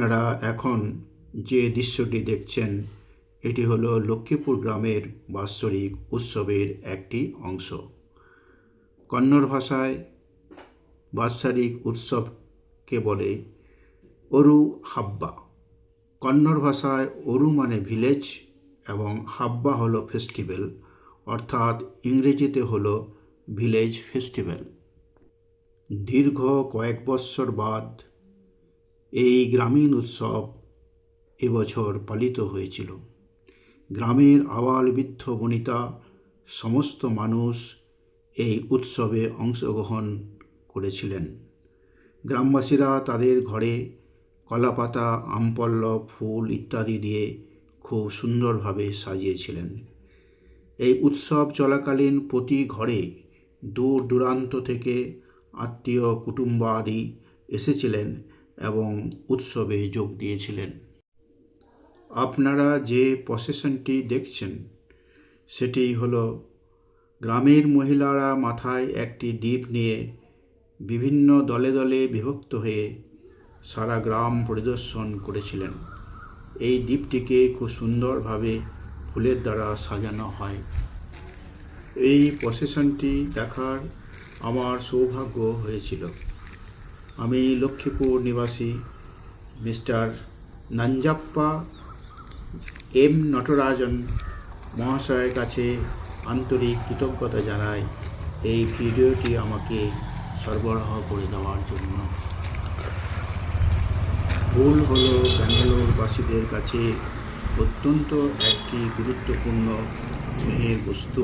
আপনারা এখন যে দৃশ্যটি দেখছেন, এটি হলো লক্ষ্মীপুর গ্রামের বাৎসরিক উৎসবের একটি অংশ। কন্নড় ভাষায় বাৎসরিক উৎসবকে বলে? অরু হাব্বা। কন্নড় ভাষায় অরু মানে ভিলেজ এবং হাব্বা হলো ফেস্টিভ্যাল, অর্থাৎ ইংরেজিতে হলো ভিলেজ ফেস্টিভ্যাল। দীর্ঘ কয়েক বৎসর বাদ এই গ্রামীণ উৎসব এবছর পালিত হয়েছিল। গ্রামের আবাল বৃদ্ধ বনিতা, সমস্ত মানুষ এই উৎসবে অংশগ্রহণ করেছিলেন। গ্রামবাসীরা তাদের ঘরে কলাপাতা, আমপল্লব, ফুল ইত্যাদি দিয়ে খুব সুন্দরভাবে সাজিয়েছিলেন। এই উৎসব চলাকালীন প্রতি ঘরে দূর দূরান্ত থেকে আত্মীয় কুটুম্বাদি এসেছিলেন এবং উৎসবে যোগ দিয়েছিলেন। আপনারা যে প্রসেশনটি দেখছেন, সেটি হলো গ্রামের মহিলারা মাথায় একটি দ্বীপ নিয়ে বিভিন্ন দলে দলে বিভক্ত হয়ে সারা গ্রাম পরিদর্শন করেছিলেন। এই দ্বীপটিকে খুব সুন্দরভাবে ফুলের দ্বারা সাজানো হয়। এই প্রসেশনটি দেখার আমার সৌভাগ্য হয়েছিল। আমি লক্ষ্মীপুর নিবাসী, মিস্টার নাঞ্জাপ্পা এম নটরাজন মহাশয়ের কাছে আন্তরিক কৃতজ্ঞতা জানাই এই ভিডিওটি আমাকে সরবরাহ করে দেওয়ার জন্য। ভুল হলো ব্যাঙ্গালোরবাসীদের কাছে অত্যন্ত একটি গুরুত্বপূর্ণ স্নেহের বস্তু।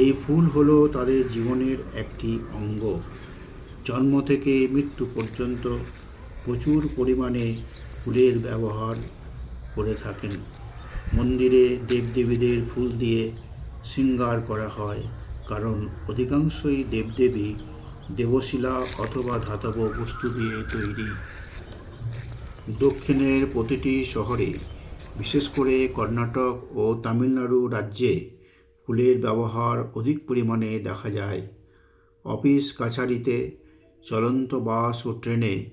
এই ফুল হলো তাদের জীবনের একটি অঙ্গ। জন্ম থেকে মৃত্যু পর্যন্ত প্রচুর পরিমাণে ফুলের ব্যবহার করে থাকেন। মন্দিরে দেবদেবীদের ফুল দিয়ে শৃঙ্গার করা হয়, কারণ অধিকাংশই দেবদেবী দেবশিলা অথবা ধাতব বস্তু দিয়ে তৈরি। দক্ষিণের প্রতিটি শহরে, বিশেষ করে কর্ণাটক ও তামিলনাড়ু রাজ্যে, ফুলের ব্যবহার অধিক পরিমাণে দেখা যায়। অফিস, কাছারিতে চলন্ত বাস ও ট্রেনে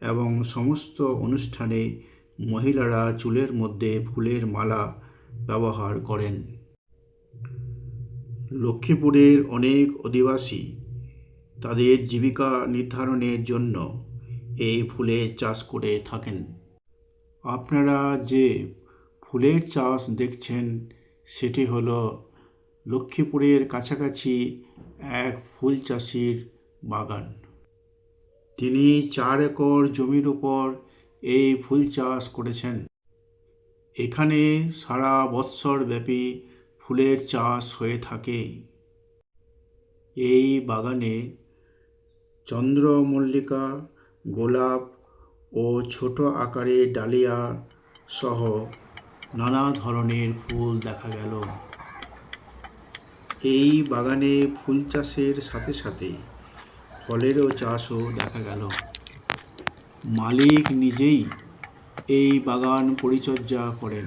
এবং সমস্ত অনুষ্ঠানে মহিলারা চুলের মধ্যে ফুলের মালা ব্যবহার করেন। লক্ষ্মীপুরের অনেক অধিবাসী তাদের জীবিকা নির্ধারণের জন্য এই ফুলের চাষ করে থাকেন। আপনারা যে ফুলের চাষ দেখছেন, সেটি হল লক্ষ্মীপুরের কাছাকাছি এক ফুল চাষির বাগান। তিনি চার একর জমির উপর এই ফুল চাষ করেছেন। এখানে সারা বৎসর ব্যাপী ফুলের চাষ হয়ে থাকে। এই বাগানে চন্দ্রমল্লিকা, গোলাপ ও ছোট আকারের ডালিয়া সহ নানা ধরনের ফুল দেখা গেল। এই বাগানে ফুল চাষের সাথে সাথে ফলেরও চাষও দেখা গেল। মালিক নিজেই এই বাগান পরিচর্যা করেন।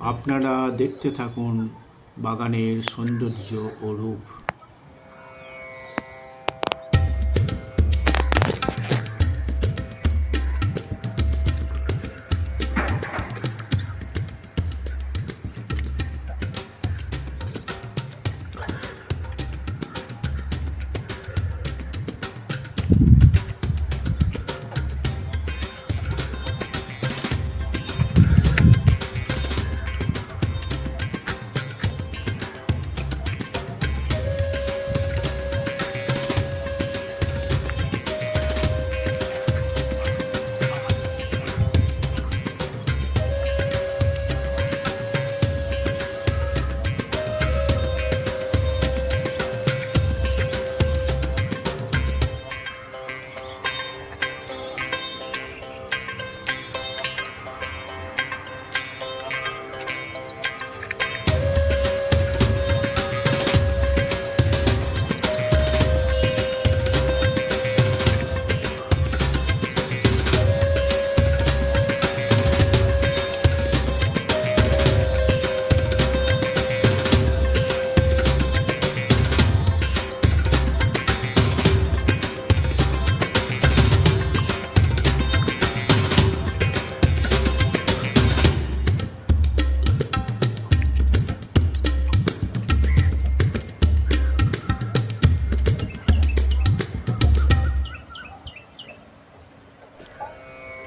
আপনারা দেখতে থাকুন বাগানের সৌন্দর্য ও রূপ।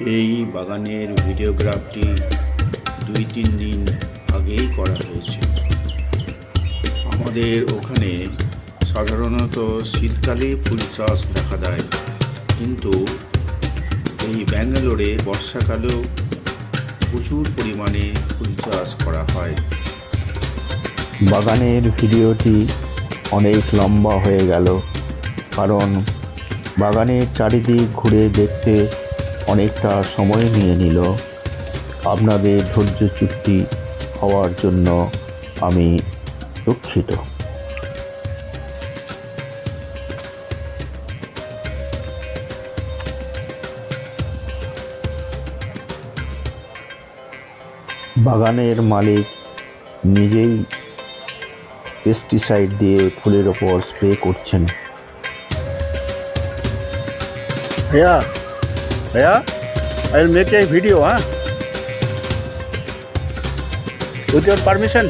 এই বাগানের ভিডিওগ্রাফটি দুই তিন দিন আগেই করা হয়েছে। আমাদের ওখানে সাধারণত শীতকালে ফুল চাষ দেখা দেয়, কিন্তু এই ব্যাঙ্গালোরে বর্ষাকালেও প্রচুর পরিমাণে ফুল চাষ করা হয়। বাগানের ভিডিওটি অনেক লম্বা হয়ে গেল, কারণ বাগানের চারিদিক ঘুরে দেখতে অনেকটা সময় নিয়ে নিল। আপনাদের ধৈর্য চুক্তি হওয়ার জন্য আমি দুঃখিত। বাগানের মালিক নিজেই পেস্টিসাইড দিয়ে ফুলের ওপর স্প্রে করছেন। भैया भैया आई मेक ए वीडियो हाँ। विथ योर परमिशन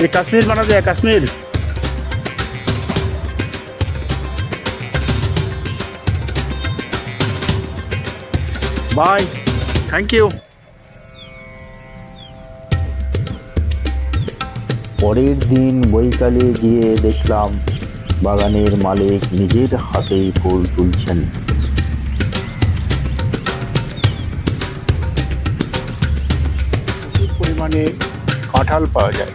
ये कश्मीर बना दिया कश्मीर। बाय थैंक यू পরের দিন বৈকালে গিয়ে দেখলাম বাগানের মালিক নিজের হাতেই ফুল তুলছেন। পরিমাণে কাঁঠাল পাওয়া যায়।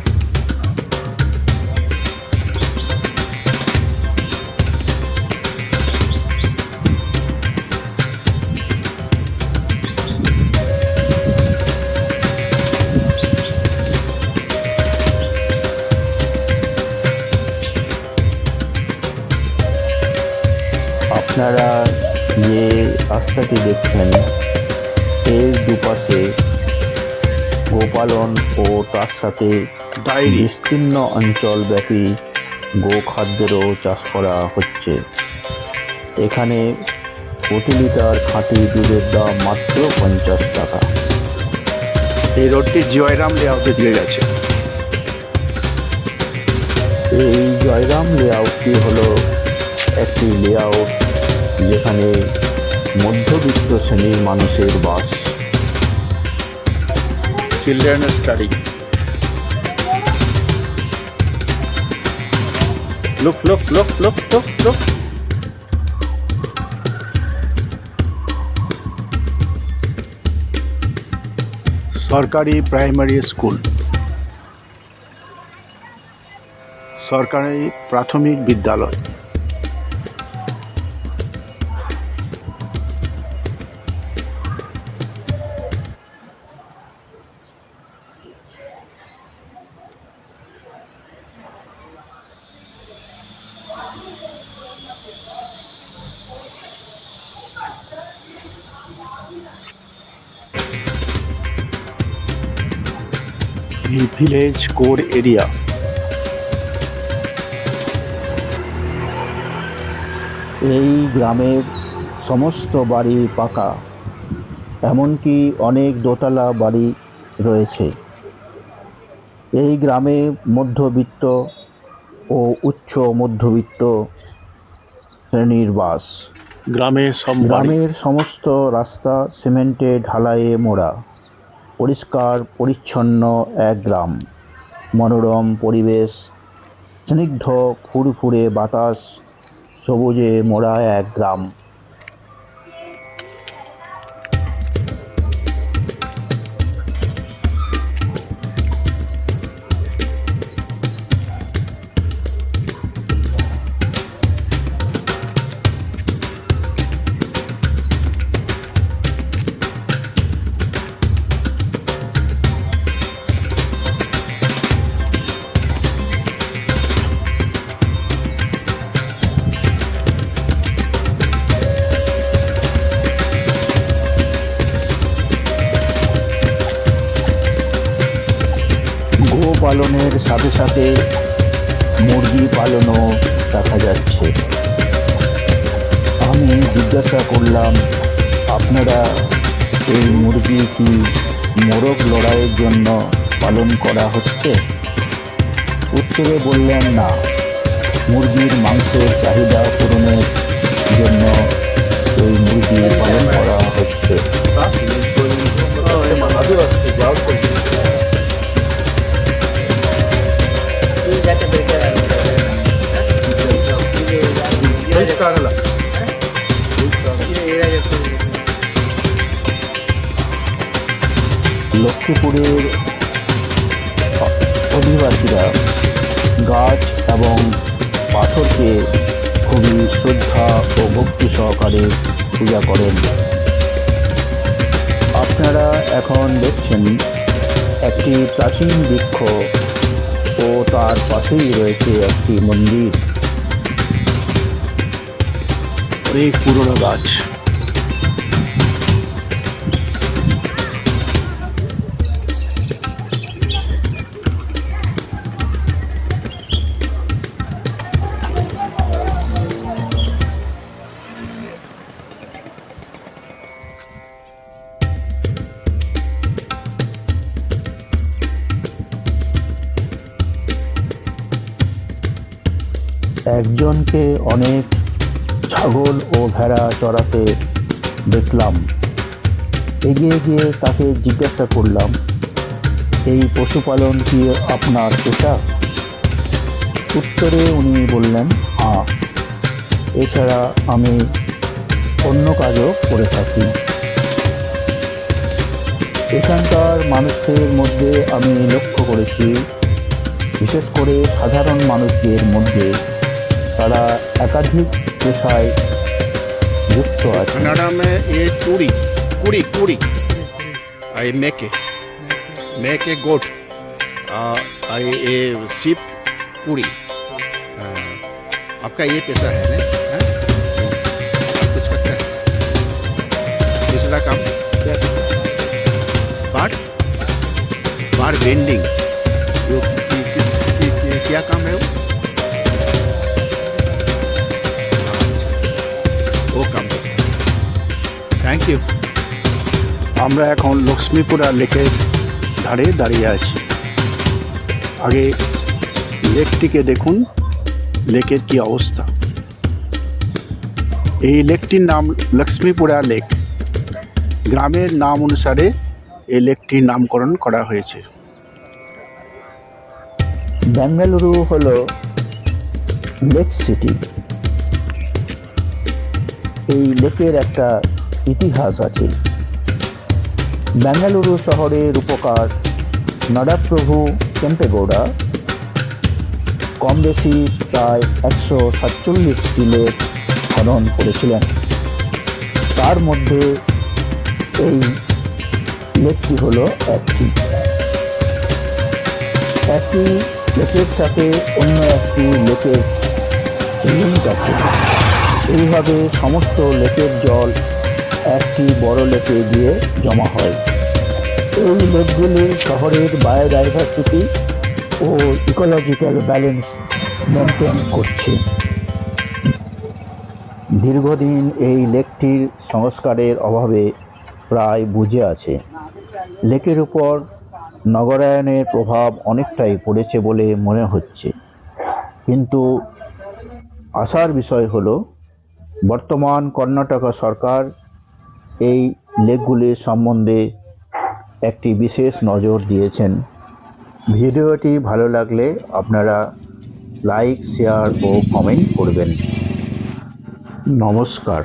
সাথে বিস্তীর্ণ অঞ্চল ব্যাপী গোখাদ্যেরও চাষ করা হচ্ছে। এখানে প্রতি লিটার খাঁটি দুধের দাম মাত্র পঞ্চাশ টাকা। এই রোডটি জয়রাম লেআউটে দিয়ে গেছে। এই জয়রাম লেআউটটি হলো একটি লেআউট যেখানে মধ্যবিত্ত শ্রেণির মানুষের বাস। Children study look look, look, look, look, look. সরকারি প্রাইমারি স্কুল সরকারি প্রাথমিক বিদ্যালয় ভিলেজ কোর এরিয়া এই গ্রামের সমস্ত বাড়ি পাকা এমনকি অনেক দোতলা বাড়ি রয়েছে। এই গ্রামে মধ্যবিত্ত ও উচ্চ মধ্যবিত্ত শ্রেণির বাস। গ্রামের গ্রামের সমস্ত রাস্তা সিমেন্টে ঢালাইয়ে মোড়া। পরিষ্কার পরিচ্ছন্ন এক গ্রাম। মনোরম পরিবেশ স্নিগ্ধ ফুরফুরে বাতাস সবুজে মোড়া এক গ্রাম। গোপালনের সাথে সাথে মুরগি পালনও দেখা যাচ্ছে। আমি জিজ্ঞাসা করলাম, আপনারা এই মুরগি কি মোরগ লড়াইয়ের জন্য পালন করা হচ্ছে? উত্তরে বললেন, না। অধিবাসীরা গাছ এবং পাথরকে খুবই শ্রদ্ধা ও ভক্তি সহকারে পূজা করেন। আপনারা এখন দেখছেন একটি প্রাচীন বৃক্ষ ও তার পাশেই রয়েছে একটি মন্দির। অনেক পুরনো গাছ। একজনকে অনেক ছাগল ও ভেড়া চড়াতে দেখলাম। এগিয়ে গিয়ে তাকে জিজ্ঞাসা করলাম, এই পশুপালন কি আপনার পেশা? উত্তরে উনি বললেন হ্যাঁ এছাড়া আমি অন্য কাজও করে থাকি। এখানকার মানুষদের মধ্যে আমি লক্ষ্য করেছি, বিশেষ করে সাধারণ মানুষদের মধ্যে তারা একাধিক পেশায় যুক্ত আছে कनाडा में ये कुड़ी कुड़ी कुड़ी आ, ये मेके मेके गोट आ, आ, ये ये सिप कुड़ी आ, आपका ये पैसा है ना हाँ? आप कुछ करते हैं दूसरा काम क्या बार बार वेंडिंग जो कि- किस कि- कि- क्या काम है वो वो ইউ আমরা এখন লক্ষ্মীপুরা লেকের ধারে দাঁড়িয়ে আছি। আগে লেকটিকে দেখুন, লেকের কি অবস্থা। এই লেকটির নাম লক্ষ্মীপুরা লেক। গ্রামের নাম অনুসারে এই লেকটির নামকরণ করা হয়েছে। বেঙ্গালুরু হলো লেক সিটি। এই লেকের একটা ইতিহাস আছে। বেঙ্গালুরু শহরের রূপকার নডাপ্রভু কেম্পেগৌড়া। কম বেশি প্রায় একশো সাতচল্লিশটি লেক খনন করেছিলেন। তার মধ্যে এই লেকটি হলো একটি। একটি লেকের সাথে অন্য একটি লেকের লিঙ্ক আছে। এইভাবে সমস্ত লেকের জল একটি বড় লেকে গিয়ে জমা হয়। এই লেকগুলি শহরের বায়োডাইভার্সিটি ও ইকোলজিক্যাল ব্যালেন্স মেনটেন করছে। দীর্ঘদিন এই লেকটির সংস্কারের অভাবে প্রায় বুঝে আছে। লেকের উপর নগরায়নের প্রভাব অনেকটাই পড়েছে বলে মনে হচ্ছে। কিন্তু আশার বিষয় হলো, বর্তমান কর্ণাটক সরকার এই লেকগুলির সম্বন্ধে একটি বিশেষ নজর দিয়েছেন। ভিডিওটি ভালো লাগলে আপনারা লাইক, শেয়ার ও কমেন্ট করবেন। নমস্কার।